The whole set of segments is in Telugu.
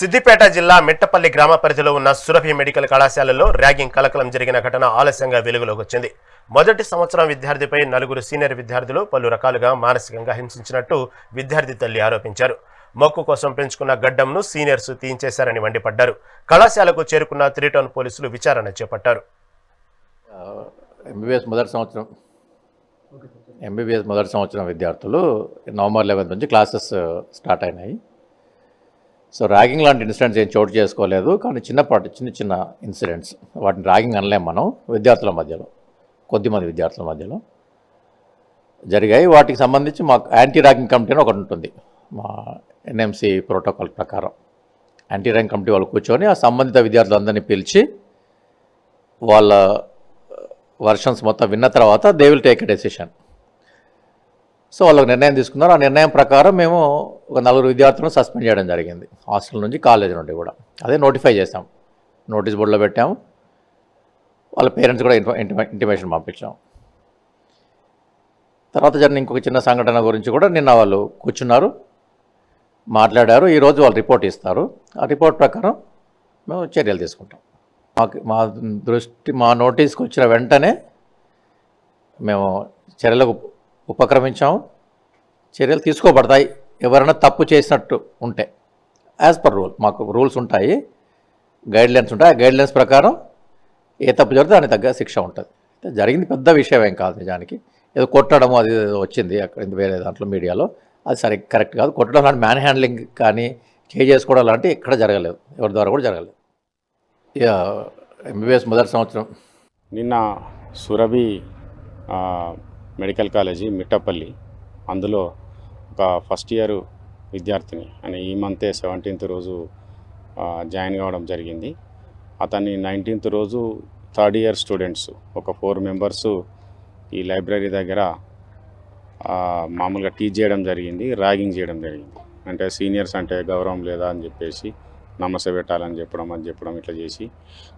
సిద్దిపేట జిల్లా మిట్టపల్లి గ్రామ పరిధిలో ఉన్న సురభి మెడికల్ కళాశాలలో ర్యాగింగ్ కలకలం జరిగిన ఘటన ఆలస్యంగా వెలుగులోకి వచ్చింది. మొదటి సంవత్సరం విద్యార్థిపై నలుగురు సీనియర్ విద్యార్థులు పలు రకాలుగా మానసికంగా హింసించినట్టు విద్యార్థి తల్లి ఆరోపించారు. మొక్కు కోసం పెంచుకున్న గడ్డంను సీనియర్స్ తీయించేశారని మండిపడ్డారు. కళాశాలకు చేరుకున్న త్రీటౌన్ పోలీసులు విచారణ చేపట్టారు. ఎంబీబీఎస్ మొదటి సంవత్సరం. ఎంబీబీఎస్ మొదటి సంవత్సరం విద్యార్థులు నవంబర్ లెవెన్త్ నుంచి క్లాసెస్ స్టార్ట్ అయినాయి. సో ర్యాగింగ్ లాంటి ఇన్సిడెంట్స్ ఏం చోటు చేసుకోలేదు. కానీ చిన్నపాటి చిన్న చిన్న ఇన్సిడెంట్స్ వాటిని ర్యాగింగ్ అనలేం మనం విద్యార్థుల మధ్యలో కొద్దిమంది విద్యార్థుల మధ్యలో. జరిగాయి. వాటికి సంబంధించి మాకు యాంటీ ర్యాగింగ్ కమిటీ అని ఒకటి ఉంటుంది. మా ఎన్ఎంసి ప్రోటోకాల్ ప్రకారం. యాంటీ ర్యాగింగ్ కమిటీ వాళ్ళు కూర్చొని ఆ సంబంధిత విద్యార్థులందరినీ పిలిచి వాళ్ళ వర్షన్స్ మొత్తం విన్న తర్వాత they will take a decision. So వాళ్ళకి నిర్ణయం తీసుకున్నారు. ఆ నిర్ణయం ప్రకారం మేము ఒక నలుగురు విద్యార్థులను సస్పెండ్ చేయడం జరిగింది. హాస్టల్ నుంచి కాలేజీ నుండి కూడా. అదే నోటిఫై చేసాం నోటీస్ బోర్డులో పెట్టాము. వాళ్ళ పేరెంట్స్ కూడా ఇన్ఫ ఇంటిమేషన్ పంపించాం. తర్వాత జరిగిన ఇంకొక చిన్న సంఘటన గురించి కూడా నిన్న వాళ్ళు కూర్చున్నారు. మాట్లాడారు. ఈరోజు వాళ్ళు రిపోర్ట్ ఇస్తారు. ఆ రిపోర్ట్ ప్రకారం మేము చర్యలు తీసుకుంటాం. మాకు మా దృష్టి మా నోటీస్కి వచ్చిన వెంటనే మేము చర్యలకు ఉపక్రమించాము చర్యలు తీసుకోబడతాయి. ఎవరైనా తప్పు చేసినట్టు ఉంటే. యాజ్ పర్ రూల్ మాకు రూల్స్ ఉంటాయి. గైడ్లైన్స్ ఉంటాయి. ఆ గైడ్లైన్స్ ప్రకారం ఏ తప్పు జరిగితే దానికి తగ్గ శిక్ష ఉంటుంది. జరిగింది పెద్ద విషయం ఏం కాదు నిజానికి. ఏదో కొట్టడం అది వచ్చింది అక్కడ వేరే దాంట్లో మీడియాలో. అది సరే కరెక్ట్ కాదు. కొట్టడం లాంటి మ్యాన్ హ్యాండ్లింగ్ కానీ చే చేసుకోవడం లాంటివి ఎక్కడ జరగలేదు. ఎవరి ద్వారా కూడా జరగలేదు. ఇక ఎంబీబీఎస్ మొదటి సంవత్సరం. నిన్న సురభి మెడికల్ కాలేజీ మిట్టపల్లి. అందులో ఒక ఫస్ట్ ఇయర్ విద్యార్థిని అని ఈ మంతే సెవెంటీన్త్ రోజు జాయిన్ కావడం జరిగింది. అతన్ని నైన్టీన్త్ రోజు థర్డ్ ఇయర్ స్టూడెంట్స్ ఒక ఫోర్ మెంబర్స్ ఈ లైబ్రరీ దగ్గర మామూలుగా టీచ్ చేయడం జరిగింది ర్యాగింగ్ చేయడం జరిగింది. అంటే సీనియర్స్ అంటే గౌరవం లేదా అని చెప్పేసి నమస్తే పెట్టాలని చెప్పడం అని చెప్పడం ఇట్లా చేసి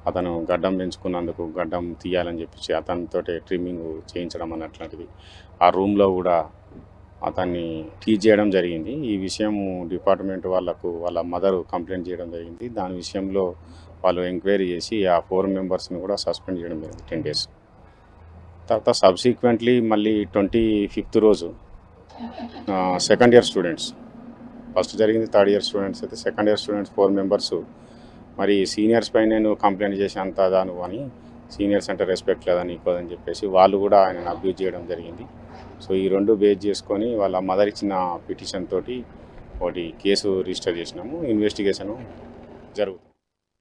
అతను గడ్డం పెంచుకున్నందుకు గడ్డం తీయాలని చెప్పేసి అతనితో ట్రిమ్మింగ్ చేయించడం అన్నట్లాంటిది. ఆ రూమ్లో కూడా అతన్ని టీచ్ చేయడం జరిగింది. ఈ విషయం డిపార్ట్మెంట్ వాళ్ళకు వాళ్ళ మదర్ కంప్లైంట్ చేయడం జరిగింది. దాని విషయంలో వాళ్ళు ఎంక్వైరీ చేసి ఆ ఫోర్ మెంబర్స్ని కూడా సస్పెండ్ చేయడం జరిగింది టెన్ డేస్ తర్వాత సబ్సిక్వెంట్లీ మళ్ళీ ట్వంటీ ఫిఫ్త్ రోజు సెకండ్ ఇయర్ స్టూడెంట్స్ ఫస్ట్ జరిగింది థర్డ్ ఇయర్ స్టూడెంట్స్ అయితే second year students four members. మరి సీనియర్స్ పైన నేను కంప్లైంట్ చేసి అంత దాను అని సీనియర్స్ అంటే రెస్పెక్ట్ లేదని ఇవ్వదని అని చెప్పేసి వాళ్ళు కూడా ఆయన అబ్యూజ్ చేయడం జరిగింది. సో ఈ రెండు బేస్ చేసుకొని వాళ్ళ మదర్ ఇచ్చిన పిటిషన్ తోటి ఒకటి కేసు రిజిస్టర్ చేసినాము. ఇన్వెస్టిగేషన్ జరుగుతుంది.